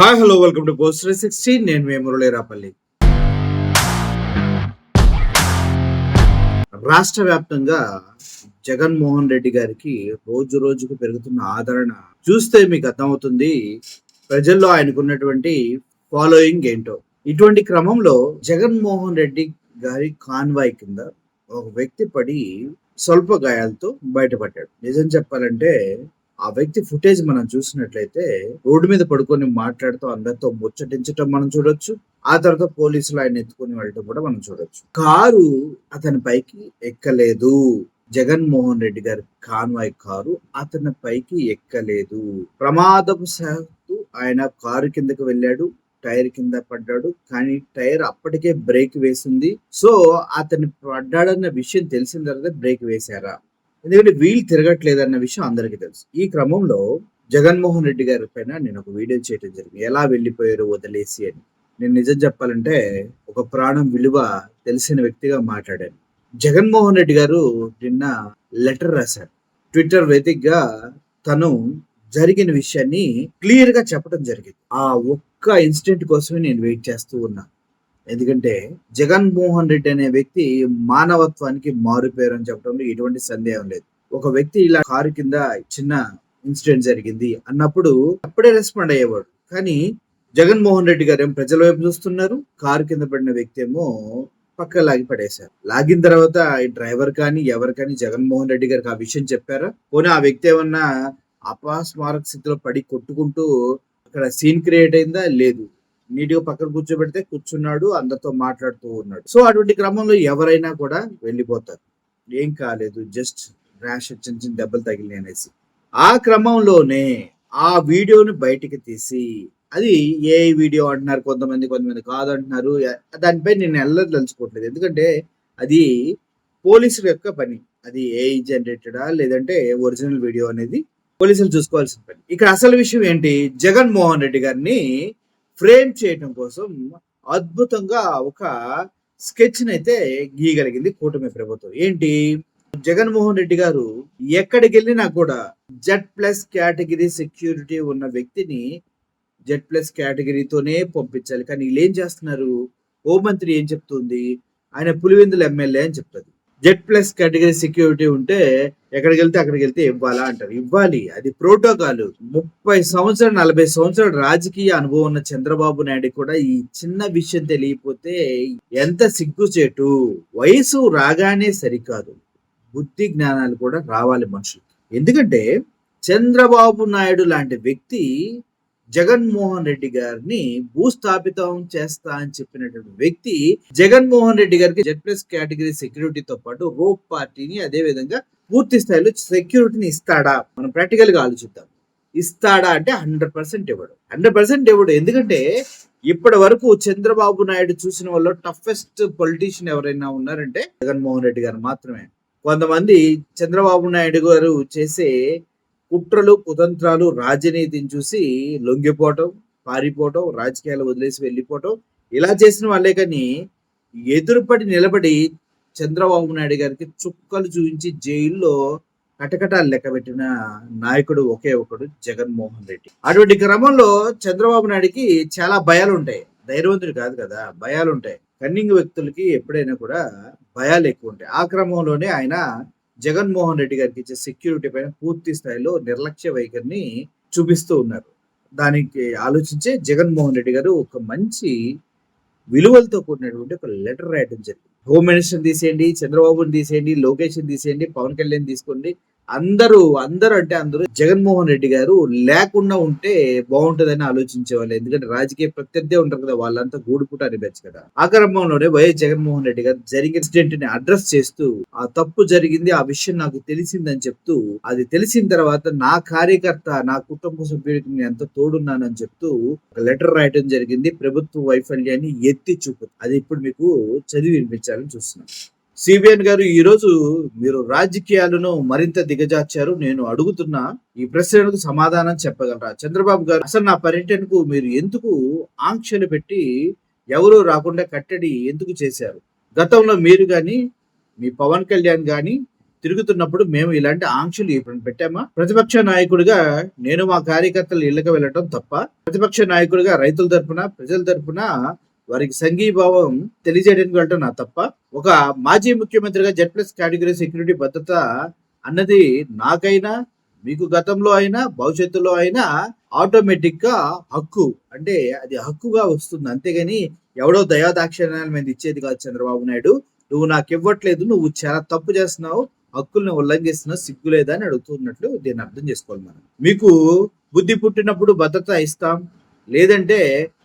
Hi hello welcome to post three sixty నేను మీ మురళీరాపల్లి రాష్ట్ర వ్యాప్తంగా జగన్మోహన్ రెడ్డి గారికి రోజు రోజుకు పెరుగుతున్న ఆదరణ చూస్తే మీకు అర్థమవుతుంది. ప్రజల్లో ఆయనకున్నటువంటి ఫాలోయింగ్ ఏంటో. ఇటువంటి క్రమంలో జగన్మోహన్ రెడ్డి గారి కాన్వాయ్ కింద ఒక వ్యక్తి పడి స్వల్ప గాయాలతో బయటపడ్డాడు. నిజం చెప్పాలంటే ఆ వ్యక్తి ఫుటేజ్ మనం చూసినట్లయితే రోడ్డు మీద పడుకొని మాట్లాడుతూ అందరితో ముచ్చటించటం మనం చూడొచ్చు. ఆ తర్వాత పోలీసులు ఆయన ఎత్తుకొని వెళ్ళటం కూడా మనం చూడొచ్చు. కారు అతని పైకి ఎక్కలేదు. జగన్మోహన్ రెడ్డి గారి కాన్వాయ్ కారు అతని పైకి ఎక్కలేదు. ప్రమాదపు శాత్తు ఆయన కారు కిందకి వెళ్ళాడు టైర్ కింద పడ్డాడు కానీ టైర్ అప్పటికే బ్రేక్ వేసింది. సో అతను పడ్డాడన్న విషయం తెలిసిన తర్వాత బ్రేక్ వేశారా? ఎందుకంటే వీల్ తిరగట్లేదు అన్న విషయం అందరికీ తెలుసు. ఈ క్రమంలో జగన్మోహన్ రెడ్డి గారి పైన నేను ఒక వీడియో చేయడం జరిగింది. ఎలా వెళ్ళిపోయారు వదిలేసి అని. నేను నిజం చెప్పాలంటే ఒక ప్రాణం విలువ తెలిసిన వ్యక్తిగా మాట్లాడాను. జగన్మోహన్ రెడ్డి గారు నిన్న లెటర్ రాశారు. ట్విట్టర్ వేదికగా తను జరిగిన విషయాన్ని క్లియర్గా చెప్పడం జరిగింది. ఆ ఒక్క ఇన్సిడెంట్ కోసమే నేను వెయిట్ చేస్తూ ఉన్నాను ఎందుకంటే జగన్మోహన్ రెడ్డి అనే వ్యక్తి మానవత్వానికి మారుపేరు అని చెప్పడంలో ఎటువంటి సందేహం లేదు. ఒక వ్యక్తి ఇలా కారు కింద చిన్న ఇన్సిడెంట్ జరిగింది అన్నప్పుడు అప్పుడే రెస్పాండ్ అయ్యేవాడు. కానీ జగన్మోహన్ రెడ్డి గారు ఏం ప్రజల వైపు చూస్తున్నారు కారు కింద పడిన వ్యక్తి ఏమో పక్క లాగి పడేశారు. లాగిన తర్వాత ఈ డ్రైవర్ కానీ ఎవరు కానీ జగన్మోహన్ రెడ్డి గారికి ఆ విషయం చెప్పారా? పోనీ ఆ వ్యక్తి ఏమన్నా అపాస్మారక స్థితిలో పడి కొట్టుకుంటూ అక్కడ సీన్ క్రియేట్ అయిందా? లేదు. నీటిగా పక్కన కూర్చోబెడితే కూర్చున్నాడు అందరితో మాట్లాడుతూ ఉన్నాడు. సో అటువంటి క్రమంలో ఎవరైనా కూడా వెళ్ళిపోతారు. ఏం కాలేదు జస్ట్ ర్యాష్ చిన్న చిన్న దెబ్బలు తగిలినాయి అనేసి. ఆ క్రమంలోనే ఆ వీడియోని బయటికి తీసి అది ఏ వీడియో అంటున్నారు కొంతమంది కొంతమంది కాదు అంటున్నారు దానిపై నేను వెళ్ళదలుచుకోవట్లేదు ఎందుకంటే అది పోలీసుల యొక్క పని. అది ఏ జనరేటెడా లేదంటే ఒరిజినల్ వీడియో అనేది పోలీసులు చూసుకోవాల్సిన పని. ఇక్కడ అసలు విషయం ఏంటి? జగన్మోహన్ రెడ్డి గారిని ఫ్రేమ్ చేయటం కోసం అద్భుతంగా ఒక స్కెచ్ అయితే గీయగలిగింది కూటమి ప్రభుత్వం. ఏంటి? జగన్మోహన్ రెడ్డి గారు ఎక్కడికి వెళ్ళినా కూడా జెడ్ ప్లస్ కేటగిరీ సెక్యూరిటీ ఉన్న వ్యక్తిని జెడ్ ప్లస్ కేటగిరీతోనే పంపించాలి. కానీ వీళ్ళు ఏం చేస్తున్నారు? హోంమంత్రి ఏం చెప్తుంది? ఆయన పులివెందుల ఎమ్మెల్యే అని చెప్తుంది. జెడ్ ప్లస్ కేటగిరీ సెక్యూరిటీ ఉంటే ఎక్కడికి వెళ్తే అక్కడికి వెళ్తే ఇవ్వాలా అంటారు. ఇవ్వాలి. అది ప్రోటోకాల్. ముప్పై సంవత్సరాలు నలభై సంవత్సరాలు రాజకీయ అనుభవం ఉన్న చంద్రబాబు నాయుడు కూడా ఈ చిన్న విషయం తెలియకపోతే ఎంత సిగ్గుచేటు? వయసు రాగానే సరికాదు. బుద్ధి జ్ఞానాలు కూడా రావాలి మనుషులు ఎందుకంటే చంద్రబాబు నాయుడు లాంటి వ్యక్తి జగన్మోహన్ రెడ్డి గారిని భూస్థాపితం చేస్తా అని చెప్పినటువంటి వ్యక్తి జగన్మోహన్ రెడ్డి గారికి జెడ్ ప్లస్ కేటగిరీ సెక్యూరిటీతో పాటు రోప్ పార్టీని అదే విధంగా పూర్తి స్థాయిలో సెక్యూరిటీని ఇస్తాడా? మనం ప్రాక్టికల్గా ఆలోచిద్దాం. ఇస్తాడా అంటే హండ్రెడ్ పర్సెంట్ ఇవ్వడు. హండ్రెడ్ పర్సెంట్ ఇవ్వడు. ఎందుకంటే ఇప్పటి వరకు చంద్రబాబు నాయుడు చూసిన వాళ్ళు టఫెస్ట్ పొలిటీషియన్ ఎవరైనా ఉన్నారంటే జగన్మోహన్ రెడ్డి గారు మాత్రమే. కొంతమంది చంద్రబాబు నాయుడు గారు చేసే కుట్రలు కుతంత్రాలు రాజనీతిని చూసి లొంగిపోవటం పారిపోవటం రాజకీయాలు వదిలేసి వెళ్ళిపోవటం ఇలా చేసిన వాళ్ళే కానీ ఎదురుపడి నిలబడి చంద్రబాబు నాయుడు గారికి చుక్కలు చూపించి జైల్లో కటకటాలు లెక్క పెట్టిన నాయకుడు ఒకే ఒకడు జగన్మోహన్ రెడ్డి. అటువంటి క్రమంలో చంద్రబాబు నాయుడికి చాలా భయాలు ఉంటాయి. ధైర్యవంతుడు కాదు కదా భయాలు ఉంటాయి. కన్నింగ్ వ్యక్తులకి ఎప్పుడైనా కూడా భయాలు ఎక్కువ ఉంటాయి. ఆ క్రమంలోనే ఆయన జగన్మోహన్ రెడ్డి గారికి ఇచ్చే సెక్యూరిటీ పైన పూర్తి స్థాయిలో నిర్లక్ష్య వైఖరిని చూపిస్తూ ఉన్నారు. దానికి ఆలోచించే జగన్మోహన్ రెడ్డి గారు ఒక మంచి విలువలతో కూడినటువంటి ఒక లెటర్ రాయడం జరిగింది. హోమ్ మినిస్టర్ తీసేయండి చంద్రబాబుని తీసేయండి లోకేష్ని తీసేయండి పవన్ కళ్యాణ్ తీసుకోండి అందరూ అందరూ అంటే అందరూ జగన్మోహన్ రెడ్డి గారు లేకుండా ఉంటే బాగుంటుందని ఆలోచించే వాళ్ళు ఎందుకంటే రాజకీయ ప్రత్యర్థి ఉంటారు కదా వాళ్ళంతా గూడుపుట అనిపించు కదా. ఆ క్రమంలోనే వైఎస్ జగన్మోహన్ రెడ్డి గారు జరిగిన ఇన్సిడెంట్ని అడ్రస్ చేస్తూ ఆ తప్పు జరిగింది ఆ విషయం నాకు తెలిసిందని చెప్తూ అది తెలిసిన తర్వాత నా కార్యకర్త నా కుటుంబ సభ్యుడికి నేను ఎంత తోడున్నానని చెప్తూ ఒక లెటర్ రాయటం జరిగింది. ప్రభుత్వ వైఫల్యాన్ని ఎత్తి చూపు అది ఇప్పుడు మీకు చదివి వినిపించాలని చూస్తున్నాను. సిబిఎన్ గారు ఈరోజు మీరు రాజకీయాలను మరింత దిగజార్చారు. నేను అడుగుతున్నా ఈ ప్రశ్నలకు సమాధానం చెప్పగలరా? చంద్రబాబు గారు అసలు నా పర్యటనకు మీరు ఎందుకు ఆంక్షలు పెట్టి ఎవరూ రాకుండా కట్టడి ఎందుకు చేశారు? గతంలో మీరు గాని మీ పవన్ కళ్యాణ్ గాని తిరుగుతున్నప్పుడు మేము ఇలాంటి ఆంక్షలు ఇప్పుడు పెట్టామా? ప్రతిపక్ష నాయకుడిగా నేను మా కార్యకర్తలు ఇళ్ళకి వెళ్ళటం తప్ప ప్రతిపక్ష నాయకుడిగా రైతుల తరపున ప్రజల తరపున వారికి సంఘీభావం తెలియజేయడానికి వెళ్తున్నా నా తప్ప ఒక మాజీ ముఖ్యమంత్రిగా జెడ్ ప్లస్ కేటగిరీ సెక్యూరిటీ భద్రత అన్నది నాకైనా మీకు గతంలో అయినా భవిష్యత్తులో అయినా ఆటోమేటిక్గా హక్కు అంటే అది హక్కుగా వస్తుంది. అంతేగాని ఎవడో దయాదాక్షిణ్యాల మీద ఇచ్చేది కాదు చంద్రబాబు నాయుడు. నువ్వు నాకు ఇవ్వట్లేదు నువ్వు చాలా తప్పు చేస్తున్నావు హక్కుల్ని ఉల్లంఘిస్తున్నావు సిగ్గు లేదా అని అడుగుతున్నట్లు దీన్ని అర్థం చేసుకోవాలి మనం. మీకు బుద్ధి పుట్టినప్పుడు భద్రత ఇస్తాం. లేదంటే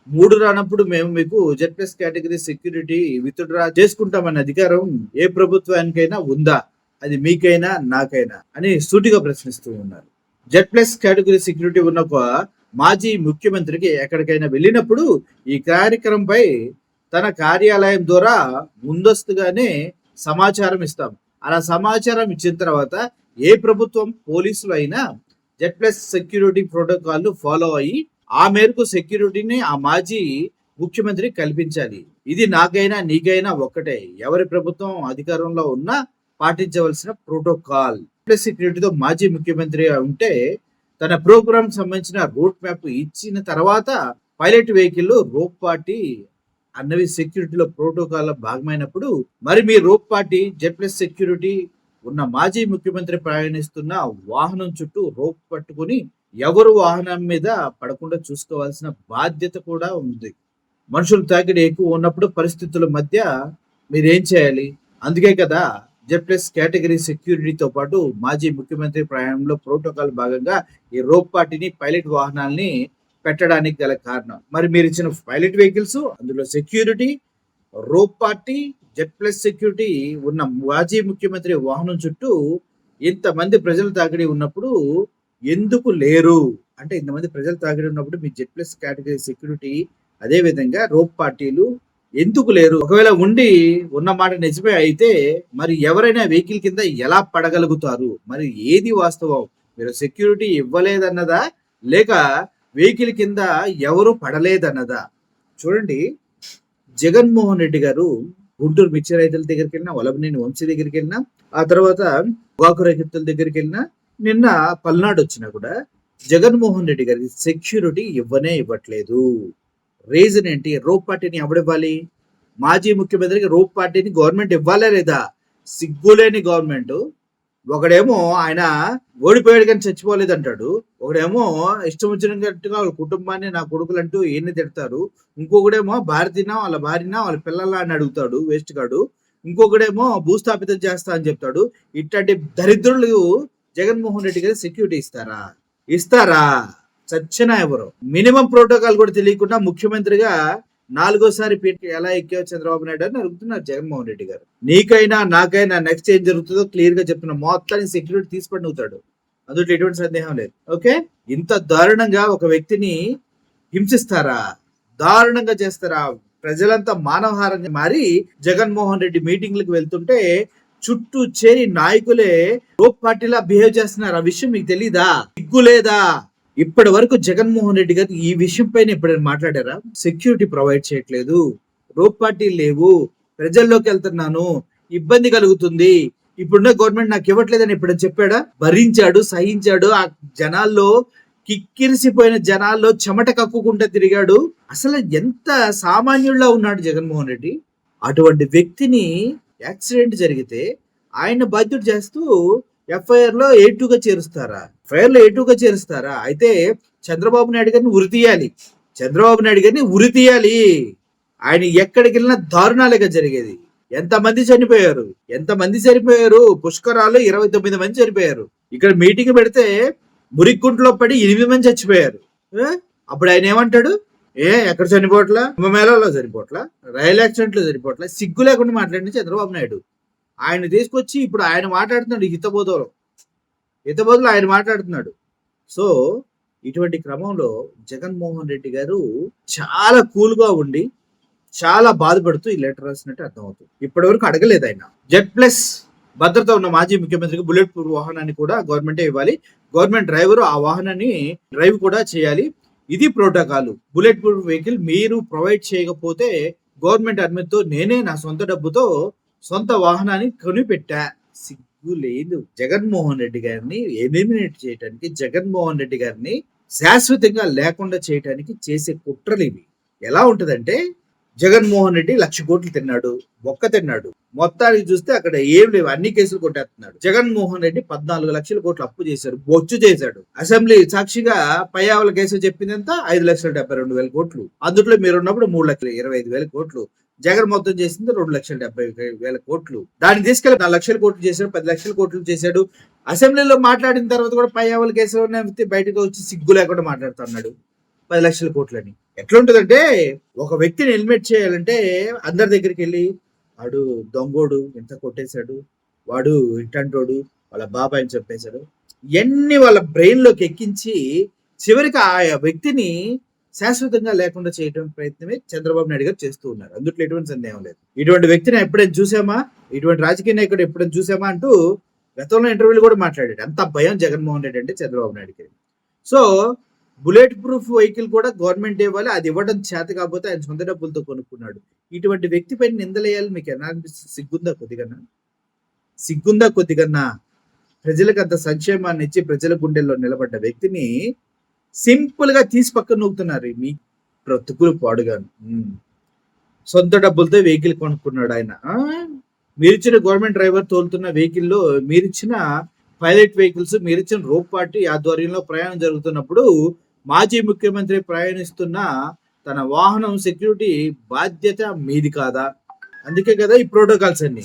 మూడు రానప్పుడు మేము మీకు Z plus category security withdraw చేసుకుంటామనే అధికారం ఏ ప్రభుత్వానికైనా ఉందా? అది మీకైనా నాకైనా అని సూటిగా ప్రశ్నిస్తూ ఉన్నారు. జెడ్ ప్లస్ కేటగిరీ సెక్యూరిటీ ఉన్న ఒక మాజీ ముఖ్యమంత్రికి ఎక్కడికైనా వెళ్ళినప్పుడు ఈ కార్యక్రమంపై తన కార్యాలయం ద్వారా ముందస్తుగానే సమాచారం ఇస్తాం. అలా సమాచారం ఇచ్చిన తర్వాత ఏ ప్రభుత్వం పోలీసులు అయినా Z plus security protocol follow అయ్యి ఆ మేరకు సెక్యూరిటీని ఆ మాజీ ముఖ్యమంత్రి కల్పించాలి. ఇది నాకైనా నీకైనా ఒక్కటే. ఎవరి ప్రభుత్వం అధికారంలో ఉన్నా పాటించవలసిన ప్రోటోకాల్. ప్లస్ సెక్యూరిటీతో మాజీ ముఖ్యమంత్రి ఉంటే తన ప్రోగ్రామ్ సంబంధించిన రూట్ మ్యాప్ ఇచ్చిన తర్వాత పైలట్ వెహికల్ రోప్ పార్టీ అన్నవి సెక్యూరిటీలో ప్రోటోకాల్ భాగమైనప్పుడు మరి మీ rope party Z plus security ఉన్న మాజీ ముఖ్యమంత్రి ప్రయాణిస్తున్న వాహనం చుట్టూ రోప్ పట్టుకుని ఎవరు వాహనం మీద పడకుండా చూసుకోవాల్సిన బాధ్యత కూడా ఉంది. మనుషులు తాకిడి ఎక్కువ ఉన్నప్పుడు పరిస్థితుల మధ్య మీరేం చేయాలి? అందుకే కదా జెడ్ ప్లస్ కేటగిరీ సెక్యూరిటీతో పాటు మాజీ ముఖ్యమంత్రి ప్రయాణంలో ప్రోటోకాల్ భాగంగా ఈ రోప్ పార్టీని పైలట్ వాహనాల్ని పెట్టడానికి గల కారణం. మరి మీరు ఇచ్చిన పైలట్ వెహికల్స్ అందులో security rope party Z plus security ఉన్న మాజీ ముఖ్యమంత్రి వాహనం చుట్టూ ఇంతమంది ప్రజలు తాకిడి ఉన్నప్పుడు ఎందుకు లేరు? అంటే ఇంతమంది ప్రజలు తాకిడి ఉన్నప్పుడు మీ జెడ్ ప్లస్ కేటగిరీ సెక్యూరిటీ అదే విధంగా రోప్ పార్టీలు ఎందుకు లేరు? ఒకవేళ ఉండి ఉన్న మాట నిజమే అయితే మరి ఎవరైనా వెహికల్ కింద ఎలా పడగలుగుతారు? మరి ఏది వాస్తవం? మీరు సెక్యూరిటీ ఇవ్వలేదన్నదా? లేక వెహికల్ కింద ఎవరు పడలేదన్నదా? చూడండి జగన్మోహన్ రెడ్డి గారు గుంటూరు మిర్చి రైతుల దగ్గరికి వెళ్ళినా వలబనేని వంశీ దగ్గరికి వెళ్ళినా ఆ తర్వాత పొగాకు రైతుల దగ్గరికి వెళ్ళినా నిన్న పల్నాడు వచ్చినా కూడా జగన్మోహన్ రెడ్డి గారికి సెక్యూరిటీ ఇవ్వనే ఇవ్వట్లేదు. రీజన్ ఏంటి? రోప్ పార్టీని ఎవడివ్వాలి? మాజీ ముఖ్యమంత్రికి రోప్ పార్టీని గవర్నమెంట్ ఇవ్వాలా లేదా? సిగ్గులేని గవర్నమెంట్. ఒకడేమో ఆయన ఓడిపోయాడు కానీ చచ్చిపోలేదు అంటాడు ఒకడేమో ఇష్టం వచ్చినట్టుగా వాళ్ళ కుటుంబాన్ని నా కొడుకులు అంటూ ఎన్ని తిడతారు. ఇంకొకడేమో భారతీనా వాళ్ళ భార్యనా వాళ్ళ పిల్లలా అని అడుగుతాడు వేస్ట్ గాడు ఇంకొకడేమో భూస్థాపితం చేస్తా అని చెప్తాడు. ఇట్లాంటి దరిద్రులు జగన్మోహన్ రెడ్డి గారు సెక్యూరిటీ ఇస్తారా? ఇస్తారా? చచ్చిన ఎవరు? మినిమం ప్రోటోకాల్ కూడా తెలియకుండా ముఖ్యమంత్రిగా నాలుగోసారి పీట ఎలా ఎక్కావు చంద్రబాబు నాయుడు అని అడుగుతున్నారు జగన్మోహన్ రెడ్డి గారు. నీకైనా నాకైనా నెక్స్ట్ ఏం జరుగుతుందో క్లియర్గా చెప్తున్నా మొత్తాన్ని సెక్యూరిటీ తీసి అవుతాడు అందులో ఎటువంటి సందేహం లేదు. ఓకే? ఇంత దారుణంగా ఒక వ్యక్తిని హింసిస్తారా? దారుణంగా చేస్తారా? ప్రజలంతా మానవహారంగా మారి జగన్మోహన్ రెడ్డి మీటింగ్లకు వెళ్తుంటే చుట్టూ చేరి నాయకులే రోప్ పార్టీలా బిహేవ్ చేస్తున్నారు. ఆ విషయం మీకు తెలీదా? సిగ్గులేదా ఇప్పటి వరకు జగన్మోహన్ రెడ్డి గారు ఈ విషయం పైన ఎప్పుడైనా మాట్లాడారా? సెక్యూరిటీ ప్రొవైడ్ చేయట్లేదు. రోప్ పార్టీ లేవు. ప్రజల్లోకి వెళ్తున్నాను. ఇబ్బంది కలుగుతుంది. ఇప్పుడున్న గవర్నమెంట్ నాకు ఇవ్వట్లేదని ఇప్పుడు చెప్పాడా? భరించాడు సహించాడు. ఆ జనాల్లో కిక్కిరిసిపోయిన జనాల్లో చెమట కక్కుకుంటా తిరిగాడు. అసలు ఎంత సామాన్యుల్లో ఉన్నాడు జగన్మోహన్ రెడ్డి? అటువంటి వ్యక్తిని యాక్సిడెంట్ జరిగితే ఆయన బాధ్యత చేస్తూ ఎఫ్ఐఆర్లో ఏ టూగా చేరుస్తారా? ఎఫ్ఐఆర్లో ఏ టూగా చేరుస్తారా? అయితే చంద్రబాబు నాయుడు గారిని ఉరి తీయాలి. చంద్రబాబు నాయుడు గారిని ఉరి తీయాలి. ఆయన ఎక్కడికి వెళ్ళినా దారుణాలుగా జరిగేది. ఎంతమంది చనిపోయారు? ఎంతమంది చనిపోయారు? పుష్కరాలు ఇరవై తొమ్మిది మంది చనిపోయారు. ఇక్కడ మీటింగ్ పెడితే మురిగుంట్లో పడి ఎనిమిది మంది చచ్చిపోయారు. అప్పుడు ఆయన ఏమంటాడు? ఏ ఎక్కడ చనిపోవట్లా? కుంభమేళాలో చనిపోవట్లా? రైలు యాక్సిడెంట్లో చనిపోవట్లా? సిగ్గు లేకుండా మాట్లాడిన చంద్రబాబు నాయుడు. ఆయన తీసుకొచ్చి ఇప్పుడు ఆయన మాట్లాడుతున్నాడు హితబోధలో. హితబోధలో ఆయన మాట్లాడుతున్నాడు. సో ఇటువంటి క్రమంలో జగన్మోహన్ రెడ్డి గారు చాలా కూల్గా ఉండి చాలా బాధపడుతూ ఈ లెటర్ రాసినట్టు అర్థమవుతుంది. ఇప్పటి వరకు అడగలేదు ఆయన. జెడ్ ప్లస్ భద్రత ఉన్న మాజీ ముఖ్యమంత్రికి బుల్లెట్ ప్రూఫ్ వాహనాన్ని కూడా గవర్నమెంటే ఇవ్వాలి. గవర్నమెంట్ డ్రైవర్ ఆ వాహనాన్ని డ్రైవ్ కూడా చేయాలి. ఇది ప్రోటోకాల్. బుల్లెట్ ప్రూఫ్ వెహికల్ మీరు ప్రొవైడ్ చేయకపోతే గవర్నమెంట్ అనుమతితో నేనే నా సొంత డబ్బుతో సొంత వాహనాన్ని కొనిపెట్టా. సిగ్గు లేదు. జగన్మోహన్ రెడ్డి గారిని ఎలిమినేట్ చేయడానికి జగన్మోహన్ రెడ్డి గారిని శాశ్వతంగా లేకుండా చేయడానికి చేసే కుట్రలు ఇవి. ఎలా ఉంటదంటే జగన్మోహన్ రెడ్డి లక్ష కోట్లు తిన్నాడు ఒక్క తిన్నాడు. మొత్తానికి చూస్తే అక్కడ ఏం లేవు అన్ని కేసులు కొట్టేస్తున్నాడు. జగన్మోహన్ రెడ్డి పద్నాలుగు లక్షల కోట్లు అప్పు చేశాడు బొచ్చు చేశాడు. అసెంబ్లీ సాక్షిగా పయ్యావుల కేసు చెప్పింది ఎంత ఐదు లక్షల డెబ్బై రెండు వేల కోట్లు. అందులో మీరు ఉన్నప్పుడు మూడు లక్షల ఇరవై ఐదు వేల కోట్లు. జగన్ మొత్తం చేసింది రెండు లక్షల డెబ్బై వేల కోట్లు. దాన్ని తీసుకెళ్ళి నాలుగు లక్షల కోట్లు చేశాడు పది లక్షల కోట్లు చేశాడు. అసెంబ్లీలో మాట్లాడిన తర్వాత కూడా పై అవల కేసులో బయటకు వచ్చి సిగ్గు లేకుండా మాట్లాడుతున్నాడు. పది లక్షల కోట్లని. ఎట్లుంటదంటే ఒక వ్యక్తిని హెల్మెట్ చేయాలంటే అందరి దగ్గరికి వెళ్ళి వాడు దొంగోడు ఎంత కొట్టేశాడు వాడు ఇంటంటోడు వాళ్ళ బాబాయిని చెప్పేశాడు ఇవన్నీ వాళ్ళ బ్రెయిన్లోకి ఎక్కించి చివరికి ఆ వ్యక్తిని శాశ్వతంగా లేకుండా చేయడం ప్రయత్నమే చంద్రబాబు నాయుడు గారు చేస్తూ ఉన్నారు. అందుట్లో ఎటువంటి సందేహం లేదు. ఇటువంటి వ్యక్తిని ఎప్పుడైనా చూసామా ఇటువంటి రాజకీయ నాయకుడు ఎప్పుడైనా చూసామా అంటూ గతంలో ఇంటర్వ్యూలు కూడా మాట్లాడాడు. అంత భయం జగన్మోహన్ రెడ్డి అంటే చంద్రబాబు నాయుడుకి. సో బుల్లెట్ ప్రూఫ్ వెహికల్ కూడా గవర్నమెంట్ ఇవ్వాలి అది ఇవ్వడం చేత కాకపోతే ఆయన సొంత డబ్బులతో కొనుక్కున్నాడు. ఇటువంటి వ్యక్తి పైన నిందలేయాలి మీకు ఎలా అనిపిస్తుంది? సిగ్గుందా కొద్దిగన్నా? సిగ్గుందా కొద్దిగన్నా? ప్రజలకు అంత సంక్షేమాన్ని ఇచ్చి ప్రజల గుండెల్లో నిలబడ్డ వ్యక్తిని సింపుల్గా తీసి పక్కన నూకుతున్నారు. మీ బ్రతుకులు పాడుగాను. సొంత డబ్బులతో వెహికల్ కొనుక్కున్నాడు ఆయన. మీరిచ్చిన గవర్నమెంట్ డ్రైవర్ తోలుతున్న వెహికల్లో మీరిచ్చిన పైలట్ వెహికల్స్ మీరిచ్చిన రోప్ పార్టీ ఆధ్వర్యంలో ప్రయాణం జరుగుతున్నప్పుడు మాజీ ముఖ్యమంత్రి ప్రయాణిస్తున్న తన వాహనం సెక్యూరిటీ బాధ్యత మీది కాదా? అందుకే కదా ఈ ప్రోటోకాల్స్ అన్ని.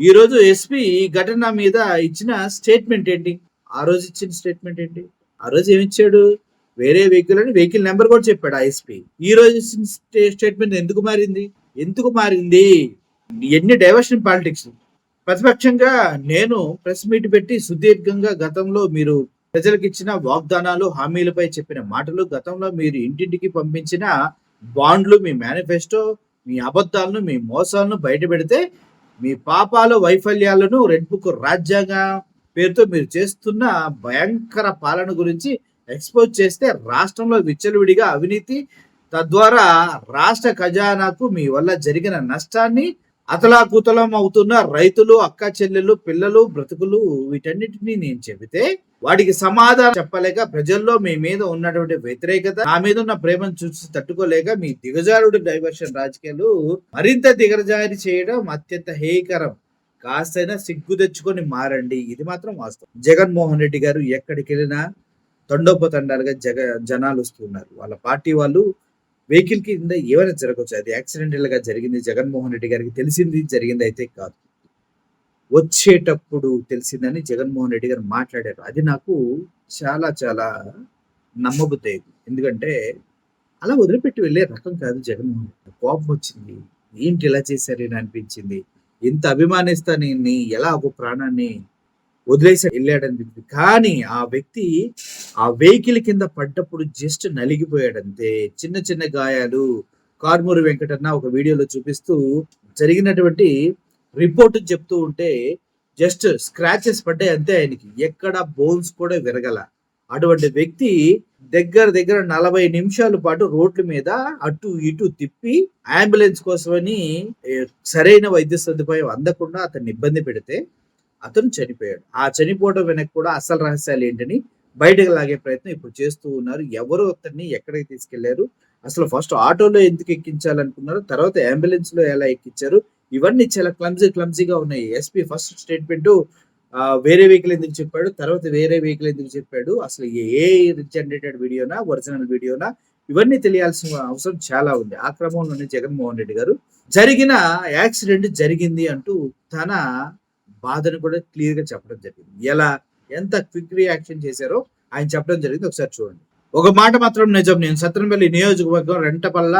ఈ రోజు ఎస్పీ ఈ ఘటన మీద ఇచ్చిన స్టేట్మెంట్ ఏంటి? ఆ రోజు ఇచ్చిన స్టేట్మెంట్ ఏంటి? ఆ రోజు ఏమిచ్చాడు వేరే వెహికల్ అని వెహికల్ నెంబర్ కూడా చెప్పాడు ఆ ఎస్పీ. ఈ రోజు ఇచ్చిన స్టే- స్టేట్మెంట్ ఎందుకు మారింది? ఎందుకు మారింది? ఎన్ని డైవర్షన్ పాలిటిక్స్. ప్రతిపక్షంగా నేను ప్రెస్ మీట్ పెట్టి సుదీర్ఘంగా గతంలో మీరు ప్రజలకు ఇచ్చిన వాగ్దానాలు హామీలపై చెప్పిన మాటలు గతంలో మీరు ఇంటింటికి పంపించిన బాండ్లు మీ మేనిఫెస్టో మీ అబద్ధాలను మీ మోసాలను బయట పెడితే మీ పాపాలు వైఫల్యాలను రెడ్ బుక్ రాజ్యాంగ పేరుతో మీరు చేస్తున్న భయంకర పాలన గురించి ఎక్స్పోజ్ చేస్తే రాష్ట్రంలో విచ్చలవిడిగా అవినీతి తద్వారా రాష్ట్ర ఖజానాకు మీ వల్ల జరిగిన నష్టాన్ని అతలాకుతలం అవుతున్న రైతులు అక్క చెల్లెలు పిల్లలు బ్రతుకులు వీటన్నిటినీ నేను చెబితే వాడికి సమాధానం చెప్పలేక ప్రజల్లో మీ మీద ఉన్నటువంటి వ్యతిరేకత నా మీద ఉన్న ప్రేమను చూసి తట్టుకోలేక మీ దిగజారుడు డైవర్షన్ రాజకీయాలు మరింత దిగజారి చేయడం అత్యంత హేయకరం. కాస్తైనా సిగ్గు తెచ్చుకొని మారండి. ఇది మాత్రం వాస్తవం. జగన్మోహన్ రెడ్డి గారు ఎక్కడికి వెళ్ళినా తండోపతండాలుగా జగ జనాలు వస్తున్నారు వాళ్ళ పార్టీ వాళ్ళు వెహికల్ కింద ఏమైనా జరగవచ్చు అది యాక్సిడెంటల్గా జరిగింది. జగన్మోహన్ రెడ్డి గారికి తెలిసింది జరిగింది అయితే కాదు. వచ్చేటప్పుడు తెలిసిందని జగన్మోహన్ రెడ్డి గారు మాట్లాడారు. అది నాకు చాలా చాలా నమ్మబుద్ధి ఎందుకంటే అలా వదిలిపెట్టి వెళ్ళే రకం కాదు జగన్మోహన్ రెడ్డి కోపం వచ్చింది. ఏంటి ఇలా చేశారని అనిపించింది. ఇంత అభిమానిస్తా నేను ఎలా ఒక ప్రాణాన్ని వదిలేసి వెళ్ళాడనిపించింది కానీ ఆ వ్యక్తి ఆ వెహికల్ కింద పడ్డప్పుడు జస్ట్ నలిగిపోయాడంతే. చిన్న చిన్న గాయాలు. కార్మూరి వెంకటన్న ఒక వీడియోలో చూపిస్తూ జరిగినటువంటి రిపోర్ట్ చెప్తూ ఉంటే జస్ట్ స్క్రాచెస్ పడ్డాయి అంతే ఆయనకి. ఎక్కడ బోన్స్ కూడా విరగల. అటువంటి వ్యక్తి దగ్గర దగ్గర నలభై నిమిషాల పాటు రోడ్ల మీద అటు ఇటు తిప్పి అంబులెన్స్ కోసమని సరైన వైద్య సదుపాయం అందకుండా అతన్ని ఇబ్బంది పెడితే అతను చనిపోయాడు. ఆ చనిపోవడం వెనక కూడా అసలు రహస్యాలు ఏంటని బయటకు లాగే ప్రయత్నం ఇప్పుడు చేస్తూ ఉన్నారు. ఎవరు అతన్ని ఎక్కడికి తీసుకెళ్ళారు? అసలు ఫస్ట్ ఆటోలో ఎందుకు ఎక్కించాలనుకున్నారు తర్వాత అంబులెన్స్లో ఎలా ఎక్కించారు? ఇవన్నీ చాలా క్లమ్జీ క్లమ్జీగా ఉన్నాయి. ఎస్పీ ఫస్ట్ స్టేట్మెంట్ వేరే వెహికల్ ఎందుకు చెప్పాడు? తర్వాత వేరే వెహికల్ ఎందుకు చెప్పాడు? అసలు ఏ జనరేటెడ్ వీడియోనా ఒరిజినల్ వీడియోనా ఇవన్నీ తెలియాల్సిన అవసరం చాలా ఉంది. ఆ క్రమంలోనే జగన్మోహన్ రెడ్డి గారు జరిగిన యాక్సిడెంట్ జరిగింది అంటూ తన బాధను కూడా క్లియర్గా చెప్పడం జరిగింది. ఎలా? ఎంత క్విక్ రియాక్షన్ చేశారో ఆయన చెప్పడం జరిగింది. ఒకసారి చూడండి. ఒక మాట మాత్రం నిజం. నేను సత్రంపల్లి నియోజకవర్గం రెంటపల్ల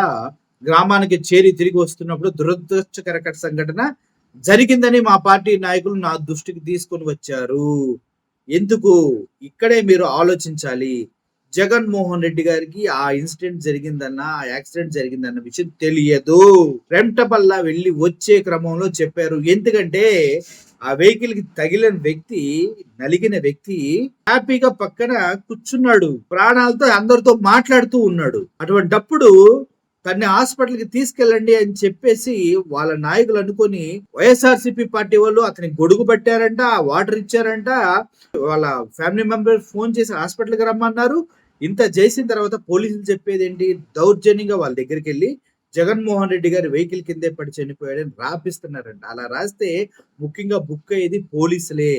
గ్రామానికి చేరి తిరిగి వస్తున్నప్పుడు దురదృష్టకర సంఘటన జరిగిందని మా పార్టీ నాయకులు నా దృష్టికి తీసుకొని వచ్చారు. ఎందుకు? ఇక్కడే మీరు ఆలోచించాలి. జగన్మోహన్ రెడ్డి గారికి ఆ ఇన్సిడెంట్ జరిగిందన్న ఆ యాక్సిడెంట్ జరిగిందన్న విషయం తెలియదు. రెంటపల్లా వెళ్ళి వచ్చే క్రమంలో చెప్పారు. ఎందుకంటే ఆ వెహికల్కి తగిలిన వ్యక్తి నలిగిన వ్యక్తి హ్యాపీగా పక్కన కూర్చున్నాడు. ప్రాణాలతో అందరితో మాట్లాడుతూ ఉన్నాడు. అటువంటప్పుడు తన్ని హాస్పిటల్కి తీసుకెళ్ళండి అని చెప్పేసి వాళ్ళ నాయకులు అనుకొని వైఎస్ఆర్సీపీ పార్టీ వాళ్ళు అతని గొడుగు పట్టారంట వాటర్ ఇచ్చారంట. వాళ్ళ ఫ్యామిలీ మెంబర్ ఫోన్ చేసి హాస్పిటల్కి రమ్మన్నారు. ఇంత చేసిన తర్వాత పోలీసులు చెప్పేది ఏంటి దౌర్జన్యంగా వాళ్ళ దగ్గరికి వెళ్ళి జగన్మోహన్ రెడ్డి గారి వెహికల్ కిందే పడి చనిపోయాడని రాపిస్తున్నారంట. అలా రాస్తే ముఖ్యంగా బుక్ అయ్యేది పోలీసులే.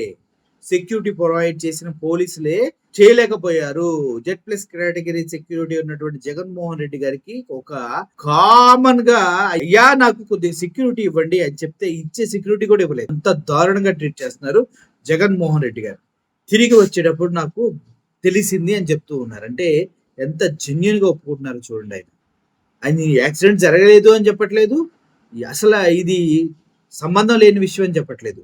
సెక్యూరిటీ ప్రొవైడ్ చేసిన పోలీసులే. చేయలేకపోయారు. జెడ్ ప్లస్ కేటగిరీ సెక్యూరిటీ ఉన్నటువంటి జగన్మోహన్ రెడ్డి గారికి ఒక కామన్గా అయ్యా నాకు కొద్దిగా సెక్యూరిటీ ఇవ్వండి అని చెప్తే ఇచ్చే సెక్యూరిటీ కూడా ఇవ్వలేదు. అంత దారుణంగా ట్రీట్ చేస్తున్నారు జగన్మోహన్ రెడ్డి గారు. తిరిగి వచ్చేటప్పుడు నాకు తెలిసింది అని చెప్తూ ఉన్నారు. అంటే ఎంత జెన్యున్గా ఒప్పుకుంటున్నారు చూడండి ఆయన. ఆయన యాక్సిడెంట్ జరగలేదు అని చెప్పట్లేదు. అసలు ఇది సంబంధం లేని విషయం అని చెప్పట్లేదు.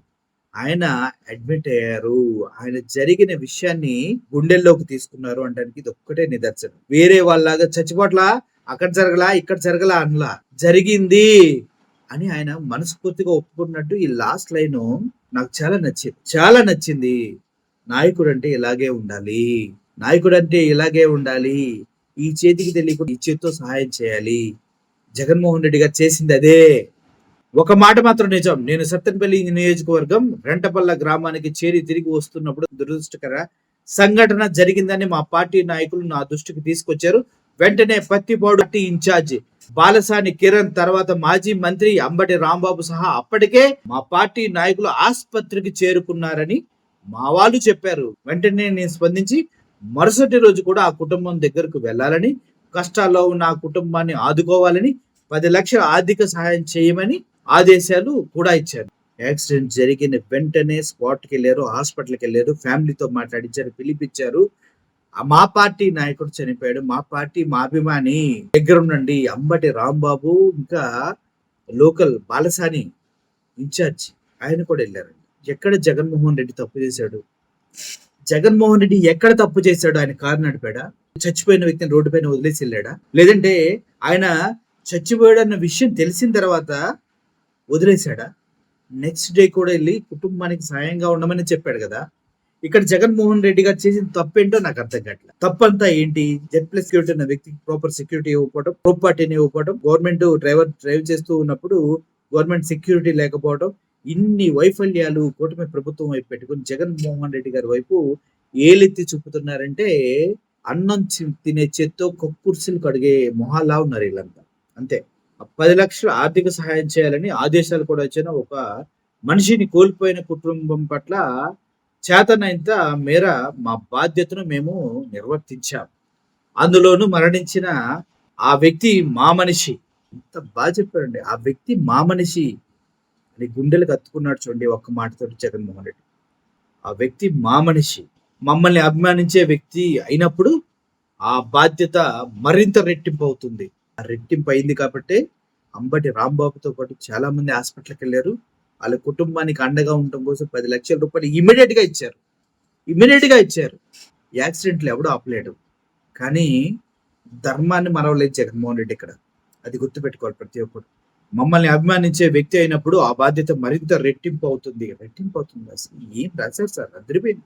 ఆయన అడ్మిట్ అయ్యారు. ఆయన జరిగిన విషయాన్ని గుండెల్లోకి తీసుకున్నారు అంటానికి ఇది ఒక్కటే నిదర్శనం. వేరే వాళ్ళలాగా చచ్చిపోట్లా? అక్కడ జరగలా? ఇక్కడ జరగలా? అనలా. జరిగింది అని ఆయన మనస్ఫూర్తిగా ఒప్పుకున్నట్టు ఈ లాస్ట్ లైన్ నాకు చాలా నచ్చింది. చాలా నచ్చింది. నాయకుడు అంటే ఇలాగే ఉండాలి. నాయకుడు అంటే ఇలాగే ఉండాలి. ఈ చేతికి తెలియకుండా ఈ చేతితో సహాయం చేయాలి. జగన్మోహన్ రెడ్డి గారు చేసింది అదే. ఒక మాట మాత్రం నిజం. నేను సత్తెనపల్లి నియోజకవర్గం రెంటపల్ల గ్రామానికి చేరి తిరిగి వస్తున్నప్పుడు దురదృష్టకర సంఘటన జరిగిందని మా పార్టీ నాయకులు నా దృష్టికి తీసుకొచ్చారు. వెంటనే పత్తిపాడు పార్టీ ఇన్ఛార్జ్ బాలసాని కిరణ్ తర్వాత మాజీ మంత్రి అంబటి రాంబాబు సహా అప్పటికే మా పార్టీ నాయకులు ఆసుపత్రికి చేరుకున్నారని మా వాళ్ళు చెప్పారు. వెంటనే నేను స్పందించి మరుసటి రోజు కూడా ఆ కుటుంబం దగ్గరకు వెళ్ళాలని కష్టాల్లో ఉన్న ఆ కుటుంబాన్ని ఆదుకోవాలని పది లక్షల ఆర్థిక సహాయం చేయమని ఆదేశాలు కూడా ఇచ్చారు. యాక్సిడెంట్ జరిగిన వెంటనే స్పాట్కి వెళ్ళారు హాస్పిటల్కి వెళ్ళారు ఫ్యామిలీతో మాట్లాడించారు పిలిపించారు. మా పార్టీ నాయకుడు చనిపోయాడు. మా పార్టీ మా అభిమాని. దగ్గర ఉండండి అంబటి రాంబాబు ఇంకా లోకల్ బాలసాని ఇన్ఛార్జ్. ఆయన కూడా వెళ్ళారండి. ఎక్కడ జగన్మోహన్ రెడ్డి తప్పు చేశాడు? జగన్మోహన్ రెడ్డి ఎక్కడ తప్పు చేశాడు? ఆయన కారు నడిపాడా? చచ్చిపోయిన వ్యక్తిని రోడ్డు పైన వదిలేసి వెళ్ళాడా? లేదంటే ఆయన చచ్చిపోయాడు అన్న విషయం తెలిసిన తర్వాత వదిలేశాడా? నెక్స్ట్ డే కూడా వెళ్ళి కుటుంబానికి సాయంగా ఉండమని చెప్పాడు కదా. ఇక్కడ జగన్మోహన్ రెడ్డి గారు చేసిన తప్పేంటో నాకు అర్థం కావట్లేదు. తప్పంతా ఏంటి? జెడ్ ప్లస్ సెక్యూరిటీ అన్న వ్యక్తికి ప్రాపర్ సెక్యూరిటీ ఇవ్వకపోవడం ప్రాపర్టీని ఇవ్వకపోవడం గవర్నమెంట్ డ్రైవర్ డ్రైవ్ చేస్తూ ఉన్నప్పుడు గవర్నమెంట్ సెక్యూరిటీ లేకపోవడం ఇన్ని వైఫల్యాలు కూటమి ప్రభుత్వం వైపు పెట్టుకుని జగన్మోహన్ రెడ్డి గారి వైపు ఏలెత్తి చూపుతున్నారంటే అన్నం తినే చేత్తో కక్కుర్సులు కడిగే మొహాలా ఉన్నారు వీళ్ళంతా. అంతే. పది లక్షల ఆర్థిక సహాయం చేయాలని ఆదేశాలు కూడా వచ్చిన ఒక మనిషిని కోల్పోయిన కుటుంబం పట్ల చేతనైనంత మేర మా బాధ్యతను మేము నిర్వర్తించాం. అందులోనూ మరణించిన ఆ వ్యక్తి మా మనిషి. ఎంత బాగా చెప్పారండి. ఆ వ్యక్తి మా మనిషి అని గుండెలు కత్తుకున్నాడు చూడండి ఒక్క మాటతో జగన్మోహన్ రెడ్డి. ఆ వ్యక్తి మా మనిషి. మమ్మల్ని అభిమానించే వ్యక్తి అయినప్పుడు ఆ బాధ్యత మరింత రెట్టింపు అవుతుంది రెట్టింపు అయింది కాబట్టి అంబటి రాంబాబుతో పాటు చాలా మంది హాస్పిటల్కి వెళ్ళారు. వాళ్ళ కుటుంబానికి అండగా ఉండటం కోసం పది లక్షల రూపాయలు ఇమీడియట్గా ఇచ్చారు. ఇమీడియట్గా ఇచ్చారు యాక్సిడెంట్లు ఎవడో ఆపలేడు. కానీ ధర్మాన్ని మరవలేదు జగన్మోహన్ రెడ్డి ఇక్కడ. అది గుర్తుపెట్టుకోవాలి ప్రతి ఒక్కరు. మమ్మల్ని అభిమానించే వ్యక్తి అయినప్పుడు ఆ బాధ్యత మరింత రెట్టింపు అవుతుంది. రెట్టింపు అవుతుంది అసలు. ఏం రాశారు సార్? అదిరిపోయింది.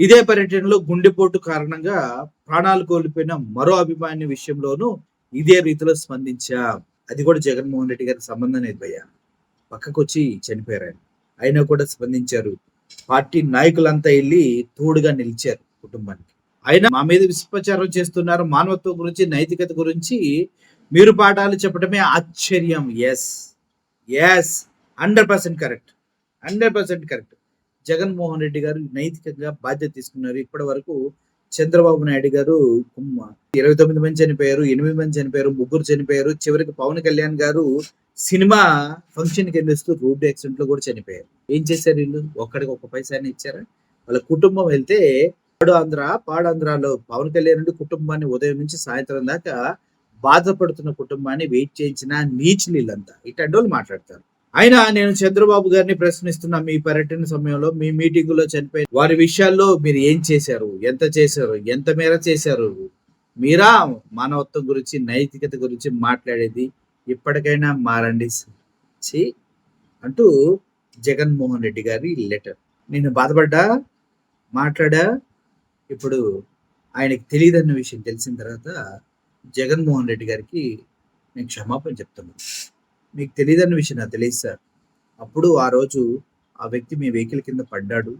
ఇదే పర్యటనలో గుండెపోటు కారణంగా ప్రాణాలు కోల్పోయిన మరో అభిమాని విషయంలోనూ ఇదే రీతిలో స్పందించా. అది కూడా జగన్మోహన్ రెడ్డి గారికి సంబంధం లేదు భయ్య. పక్కకు వచ్చి చనిపోయారు ఆయన. అయినా కూడా స్పందించారు. పార్టీ నాయకులంతా వెళ్ళి తోడుగా నిలిచారు కుటుంబానికి. అయినా మా మీద విశ్వచారం చేస్తున్నారు. మానవత్వం గురించి నైతికత గురించి మీరు పాఠాలు చెప్పడమే ఆశ్చర్యం. Yes yes hundred percent correct. Hundred percent correct. Jaganmohan Reddy garu నైతికంగా బాధ్యత తీసుకున్నారు. ఇప్పటి వరకు చంద్రబాబు నాయుడు గారు ఇరవై తొమ్మిది మంది చనిపోయారు ఎనిమిది మంది చనిపోయారు ముగ్గురు చనిపోయారు. చివరికి పవన్ కళ్యాణ్ గారు సినిమా ఫంక్షన్కి వెళ్ళిస్తూ రోడ్డు యాక్సిడెంట్లో కూడా చనిపోయారు. ఏం చేశారు వీళ్ళు? ఒక్కడికి ఒక పైసాని ఇచ్చారా? వాళ్ళ కుటుంబం వెళ్తే పాడు ఆంధ్ర పాడాంధ్రాలో పవన్ కళ్యాణ్ నుండి కుటుంబాన్ని ఉదయం నుంచి సాయంత్రం దాకా బాధపడుతున్న కుటుంబాన్ని వెయిట్ చేయించిన నీచులు నీళ్ళంతా ఇట్లాంటి వాళ్ళు మాట్లాడతారు. అయినా నేను చంద్రబాబు గారిని ప్రశ్నిస్తున్న మీ పర్యటన సమయంలో మీ మీటింగ్లో చనిపోయిన వారి విషయాల్లో మీరు ఏం చేశారు? ఎంత చేశారు? ఎంత మేర చేశారు? మీరా మానవత్వం గురించి నైతికత గురించి మాట్లాడేది? ఇప్పటికైనా మారండి ఛీ! అంటూ జగన్మోహన్ రెడ్డి గారి లెటర్. నేను బాధపడ్డా? మాట్లాడా? ఇప్పుడు ఆయనకి తెలియదన్న విషయం తెలిసిన తర్వాత జగన్మోహన్ రెడ్డి గారికి నేను క్షమాపణ చెప్తున్నాను. మీకు తెలియదన్న విషయం నాకు తెలియదు సార్. అప్పుడు ఆ రోజు ఆ వ్యక్తి మీ వెహికల్ కింద పడ్డాడు.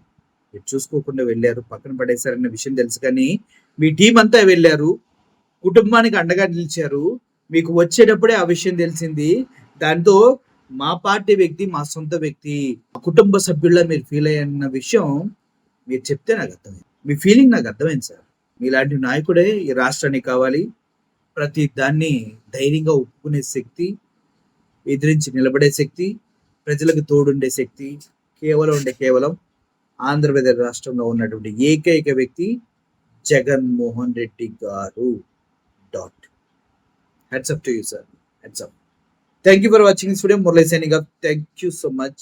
మీరు చూసుకోకుండా వెళ్ళారు పక్కన పడేశారన్న విషయం తెలుసు కానీ మీ టీం అంతా వెళ్ళారు కుటుంబానికి అండగా నిలిచారు. మీకు వచ్చేటప్పుడే ఆ విషయం తెలిసింది. దాంతో మా పార్టీ వ్యక్తి మా సొంత వ్యక్తి మా కుటుంబ సభ్యుల్లా మీరు ఫీల్ అయ్యన్న విషయం మీరు చెప్తే నాకు అర్థమైంది. మీ ఫీలింగ్ నాకు అర్థమైంది సార్. మీలాంటి నాయకుడే ఈ రాష్ట్రానికి కావాలి. ప్రతి దాన్ని ధైర్యంగా ఒప్పుకునే శక్తి ఎదిరించి నిలబడే శక్తి ప్రజలకు తోడుండే శక్తి కేవలం ఉండే కేవలం ఆంధ్రప్రదేశ్ రాష్ట్రంలో ఉన్నటువంటి ఏకైక వ్యక్తి Jaganmohan Reddy garu. Dot heads up to you sir heads up thank you for watching this video Murali signing up thank you so much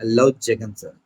I love Jagan sir